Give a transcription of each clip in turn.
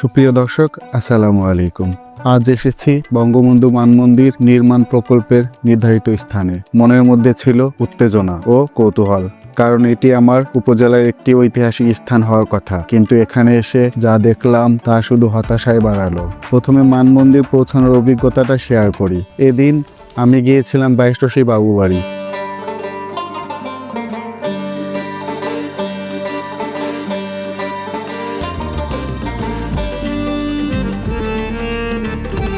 সুপ্রিয় দর্শক, আসসালামু আলাইকুম। আজ এসেছি বঙ্গবন্ধু মানমন্দির নির্মাণ প্রকল্পের নির্ধারিত স্থানে। মনের মধ্যে ছিল উত্তেজনা ও কৌতূহল, কারণ এটি আমার উপজেলার একটি ঐতিহাসিক স্থান হওয়ার কথা। কিন্তু এখানে এসে যা দেখলাম তা শুধু হতাশায় বাড়ালো। প্রথমে মানমন্দির পৌঁছানোর অভিজ্ঞতাটা শেয়ার করি। এদিন আমি গিয়েছিলাম বাইষ্টসী বাবু বাড়ি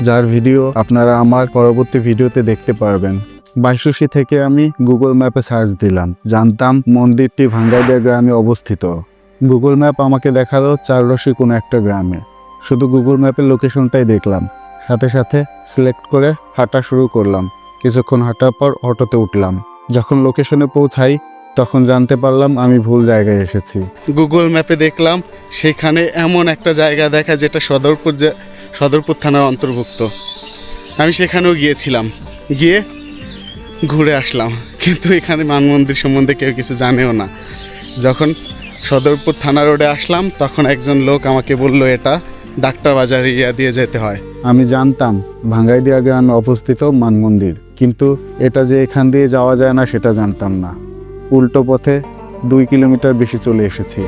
যার ভিডিও আপনারা আমার পরবর্তী ভিডিওতে দেখতে পারবেন। বাইশুসি থেকে আমি গুগল ম্যাপে সার্চ দিলাম। জানতাম মন্দিরটি ভাঙ্গাইদিয়া গ্রামে অবস্থিত। গুগল ম্যাপ আমাকে দেখাল চাররশি কোনো একটা গ্রামে। শুধু গুগল ম্যাপের লোকেশনটাই দেখলাম। সাথে সাথে সিলেক্ট করে হাঁটা শুরু করলাম। কিছুক্ষণ হাঁটার পর অটোতে উঠলাম। যখন লোকেশনে পৌঁছাই, তখন জানতে পারলাম আমি ভুল জায়গায় এসেছি। গুগল ম্যাপে দেখলাম, সেখানে এমন একটা জায়গা দেখা যেটা সদরপুর সদরপুর থানার অন্তর্ভুক্ত। আমি সেখানেও গিয়েছিলাম। গিয়ে ঘুরে আসলাম। কিন্তু এখানে মান মন্দির সম্বন্ধে কেউ কিছু জানেও না। যখন সদরপুর থানা রোডে আসলাম, তখন একজন লোক আমাকে বলল, এটা ডাক্তার বাজার এরিয়া দিয়ে যেতে হয়। আমি জানতাম, ভাঙ্গাইদিয়া গ্রামে অবস্থিত মান মন্দির কিন্তু এটা যে এখান দিয়ে যাওয়া যায় না, সেটা জানতাম না। উল্টো পথে দুই কিলোমিটার বেশি চলে এসেছি।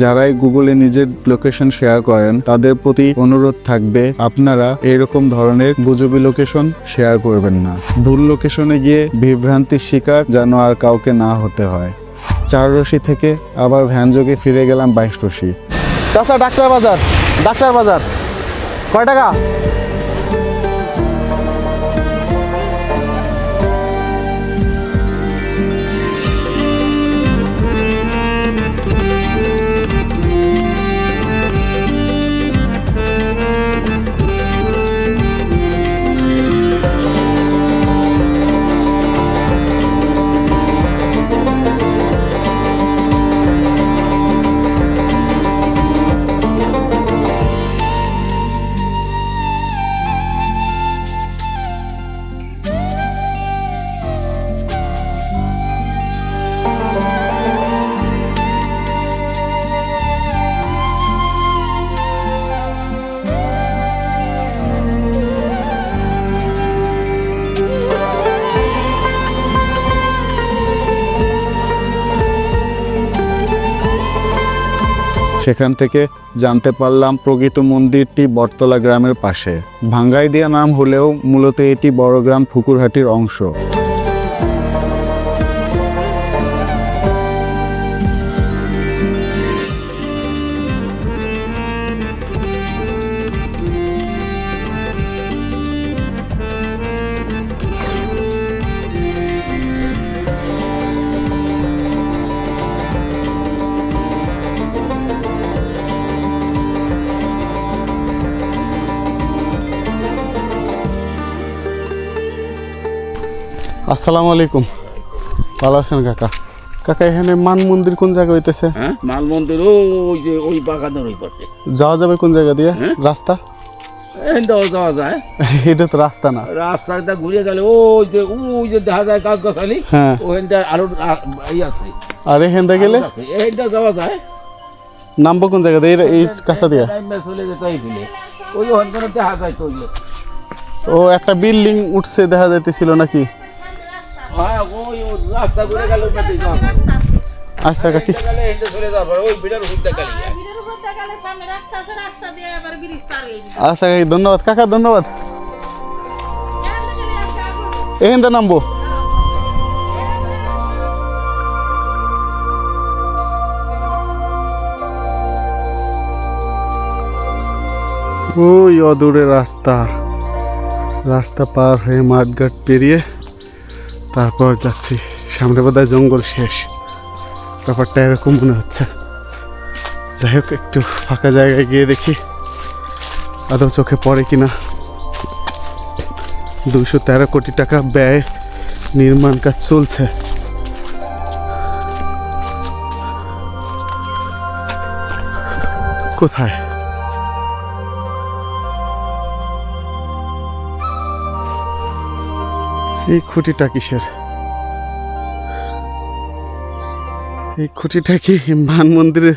যারাই গুগলে নিজের লোকেশন শেয়ার করেন, তাদের প্রতি অনুরোধ থাকবে, আপনারা এরকম ধরনের গুজবি লোকেশন শেয়ার করবেন না। ভুল লোকেশনে গিয়ে বিভ্রান্তির শিকার যেন আর কাউকে না হতে হয়। চার রশি থেকে আবার ভ্যানযোগে ফিরে গেলাম বাইশ রশি। তাছাড়া ডাক্তার বাজার ডাক্তার বাজার। কয় টাকা? সেখান থেকে জানতে পারলাম প্রকৃত মন্দিরটি বটতলা গ্রামের পাশে। ভাঙ্গাইদিয়া নাম হলেও মূলত এটি বড়গ্রাম ফুকুরহাটির অংশ। আসসালামু আলাইকুম। ভালো আছেন কাকা? কাকা এখানে মান মন্দির কোন জায়গায় হইতেছে? হ্যাঁ মাল মন্দির ওই যে ওই বাগানের ওই পাশে। যাওয়া যাবে কোন জায়গা দিয়ে? রাস্তা? এখানটাও যাওয়া যায়। এটা তো রাস্তা না। রাস্তাটা ঘুরে গেলে ওই যে ওই যে দেখা যায় গাছ গাছালি হ্যাঁ ওখানটা আরও ই আছে। আর এখান থেকে গেলে? এখানটা যাওয়া যায়। নামবো কোন জায়গা দিয়ে? এই কাঁচা দিয়া টাইমে চলে যেতে হয় ওই ওখানখানে দেখা যায় তো ও একটা বিল্ডিং উঠছে দেখা যাইতেছিল নাকি? আচ্ছা কাকি। হয়ে আচ্ছা কাকি ধন্যবাদ। কাকা ধন্যবাদ। এখান থেকে নামবো। ওই অদূরে রাস্তা। রাস্তা পার হয়ে মাঠঘাট পেরিয়ে তারপর যাচ্ছি। সামনে বোধহয় জঙ্গল শেষ। ব্যাপারটা এরকম মনে হচ্ছে। যাই হোক, একটু ফাঁকা জায়গায় গিয়ে দেখি আদৌ চোখে পড়ে কি না দুশো তেরো কোটি টাকা ব্যয় নির্মাণ কাজ চলছে। কোথায়? এই খুঁটিটা কিসের? এই খুঁটিটা কি মান মন্দিরের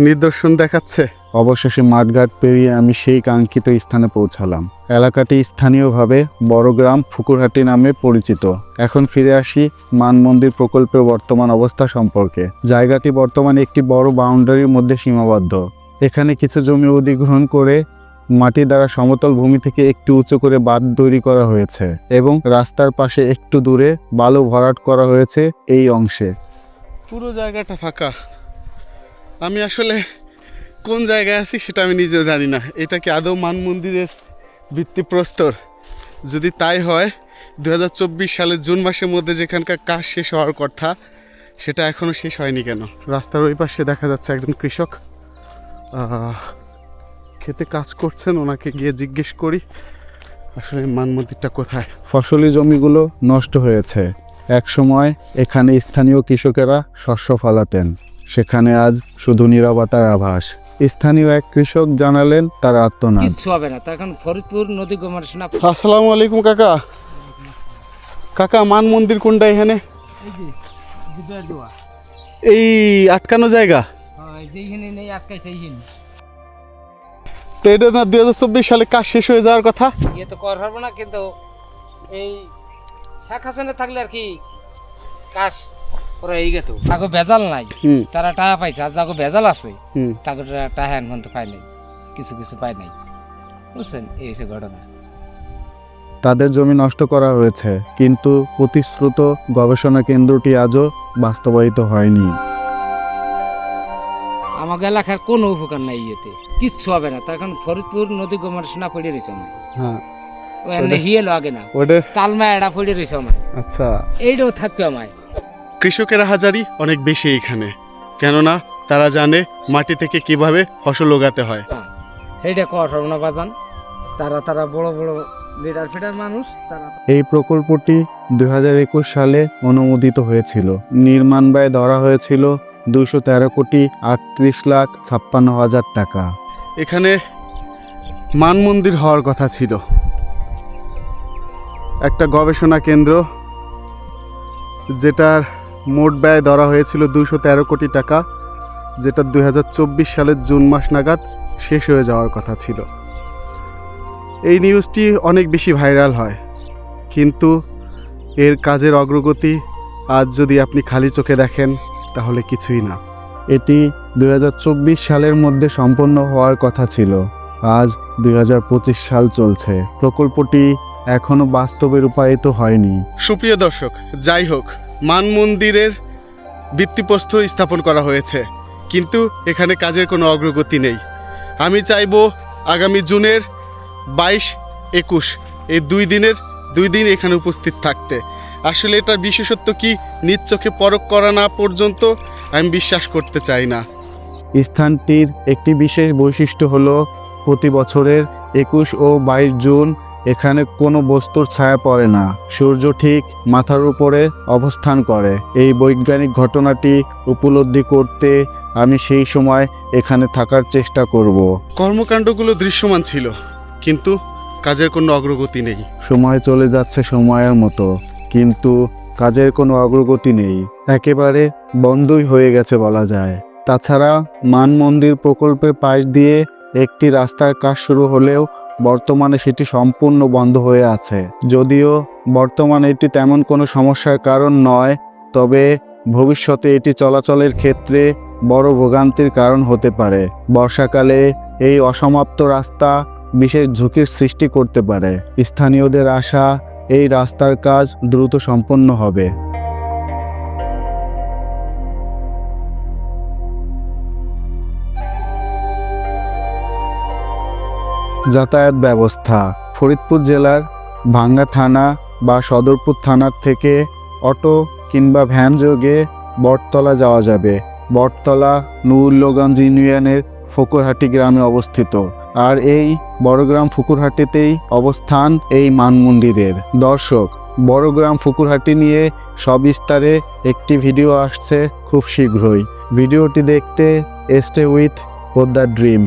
নিদর্শন দেখাচ্ছে? অবশেষে মাঠঘাট পেরিয়ে আমি সেই কাঙ্ক্ষিত স্থানে পৌঁছালাম। এলাকাটি স্থানীয়ভাবে বড়গ্রাম ফুকুরহাটি নামে পরিচিত। এখন ফিরে আসি মান মন্দির প্রকল্পের বর্তমান অবস্থা সম্পর্কে। জায়গাটি বর্তমানে একটি বড় বাউন্ডারির মধ্যে সীমাবদ্ধ। এখানে কিছু জমি অধিগ্রহণ করে মাটি দ্বারা সমতল ভূমি থেকে একটু উঁচু করে বাঁধ তৈরি করা হয়েছে এবং রাস্তার পাশে একটু দূরে বালু ভরাট করা হয়েছে এই অংশে। পুরো জায়গাটা ফাঁকা। আমি আসলে কোন জায়গায় আছি সেটা আমি নিজেও জানি না। এটা কি আদৌ মান মন্দিরের ভিত্তিপ্রস্তর? যদি তাই হয় দুই হাজার চব্বিশ সালের জুন মাসের মধ্যে যেখানকার কাজ শেষ হওয়ার কথা, সেটা এখনও শেষ হয়নি কেন? রাস্তার ওই পাশে দেখা যাচ্ছে একজন কৃষক। খেতে কাজ করছেন ওনাকে গিয়ে জিজ্ঞেস করি আসলে মান মন্দিরটা কোথায়? ফসলি জমিগুলো নষ্ট হয়েছে। একসময় এখানে স্থানীয় কৃষকেরা শস্য ফলাতেন। সেখানে আজ শুধু নিরবতার আভাস। স্থানীয় এক কৃষক জানালেন তার আত্মনাদ। কিচ্ছু হবে না তখন ফরিদপুর নদী গমারসোনা আসসালামু আলাইকুম কাকা। কাকা মান মন্দির কোনটা এখানে? এই যে দুধের দোয়া। এই আটকানো জায়গা? হ্যাঁ যেইখানে নেই আটকাই সেইখানে তো এটা না দুই হাজার চব্বিশ সালে কাজ শেষ হয়ে যাওয়ার কথা। ইয়ে তো কর পারব না কিন্তু এই শেখ হাসিনা থাকলে আর কি কাজ পরে এই গেত। তাকে ভেজাল নাই। হুম। তারা টাকা পাইছে আর যাকে ভেজাল আছে তাকে টাকা এখন তো পায় নাই কিছু কিছু পায় নাই। বুঝছেন? এই হচ্ছে ঘটনা। তাদের জমি নষ্ট করা হয়েছে কিন্তু প্রতিশ্রুত গবেষণা কেন্দ্রটি আজও বাস্তবায়িত হয়নি। আমাকে এলাকার কোনো উপকার নাই ইয়েতে। কিচ্ছু হবে না। তখন ফরিদপুর নদী গমারসোনা পড়ে রয়েছে আমার হ্যাঁ। হিয়ে লাগে না। তালমা এড়া পড়ে রয়েছে আমার আচ্ছা। এইটাও থাকবে আমায়। কৃষকের হাজারি অনেক বেশি এখানে। কেননা তারা জানে মাটি থেকে কীভাবে ফসল উগাতে হয়। সেইটা কর হবে বাজান তারা তারা বড় বড় লিডার ফিডার মানুষ তারা এই প্রকল্পটি দু হাজার একুশ সালে অনুমোদিত হয়েছিল। নির্মাণ ব্যয় ধরা হয়েছিল দুশো তেরো কোটি আটত্রিশ লাখ ছাপ্পান্ন হাজার টাকা। এখানে মান মন্দির হওয়ার কথা ছিল। একটা গবেষণা কেন্দ্র যেটার মোট ব্যয় ধরা হয়েছিল দুশো তেরো কোটি টাকা, যেটা দু হাজার চব্বিশ সালের জুন মাস নাগাদ শেষ হয়ে যাওয়ার কথা ছিল। এই নিউজটি অনেক বেশি ভাইরাল হয়, কিন্তু এর কাজের অগ্রগতি আজ যদি আপনি খালি চোখে দেখেন, তাহলে কিছুই না। এটি দুই হাজার চব্বিশ সালের মধ্যে সম্পন্ন হওয়ার কথা ছিল। আজ দুই হাজার পঁচিশ সাল চলছে। প্রকল্পটি এখনও বাস্তবে রূপায়িত হয়নি। সুপ্রিয় দর্শক, যাই হোক মান মন্দিরের ভিত্তিপ্রস্তর স্থাপন করা হয়েছে, কিন্তু এখানে কাজের কোনো অগ্রগতি নেই। আমি চাইব আগামী জুনের বাইশ একুশ, এই দুই দিনের, দুই দিন এখানে উপস্থিত থাকতে। আসলে এটার বিশেষত্ব কি? নিজ চোখে পরখ করা না পর্যন্ত আমি বিশ্বাস করতে চাই না। স্থানটির একটি বিশেষ বৈশিষ্ট্য হলো প্রতি বছরের একুশ ও বাইশ জুন এখানে কোনো বস্তুর ছায়া পড়ে না। সূর্য ঠিক মাথার উপরে অবস্থান করে। এই বৈজ্ঞানিক ঘটনাটি উপলব্ধি করতে আমি সেই সময় এখানে থাকার চেষ্টা করব। কর্মকাণ্ডগুলো দৃশ্যমান ছিল কিন্তু কাজের কোনো অগ্রগতি নেই। সময় চলে যাচ্ছে সময়ের মতো কিন্তু কাজের কোনো অগ্রগতি নেই। একেবারে বন্ধই হয়ে গেছে বলা যায়। তাছাড়া মান মন্দির প্রকল্পের পাশ দিয়ে একটি রাস্তার কাজ শুরু হলেও বর্তমানে সেটি সম্পূর্ণ বন্ধ হয়ে আছে। যদিও বর্তমানে এটি তেমন কোনো সমস্যার কারণ নয়, তবে ভবিষ্যতে এটি চলাচলের ক্ষেত্রে বড় ভোগান্তির কারণ হতে পারে। বর্ষাকালে এই অসমাপ্ত রাস্তা বিশেষ ঝুঁকির সৃষ্টি করতে পারে। স্থানীয়দের আশা এই রাস্তার কাজ দ্রুত সম্পন্ন হবে। যাতায়াত ব্যবস্থা। ফরিদপুর জেলার ভাঙ্গা থানা বা সদরপুর থানার থেকে অটো কিংবা ভ্যান যোগে বটতলা যাওয়া যাবে। বটতলা নুরুল্লগঞ্জ ইউনিয়নের ফকুরহাটি গ্রামে অবস্থিত। আর এই বড়গ্রাম ফুকুরহাটিতেই অবস্থান এই মান মন্দিরের দর্শক, বড়গ্রাম ফুকুরহাটি নিয়ে সবিস্তারে একটি ভিডিও আসছে খুব শীঘ্রই। ভিডিওটি দেখতে এস্টে উইথ পোদ্দার ড্রিম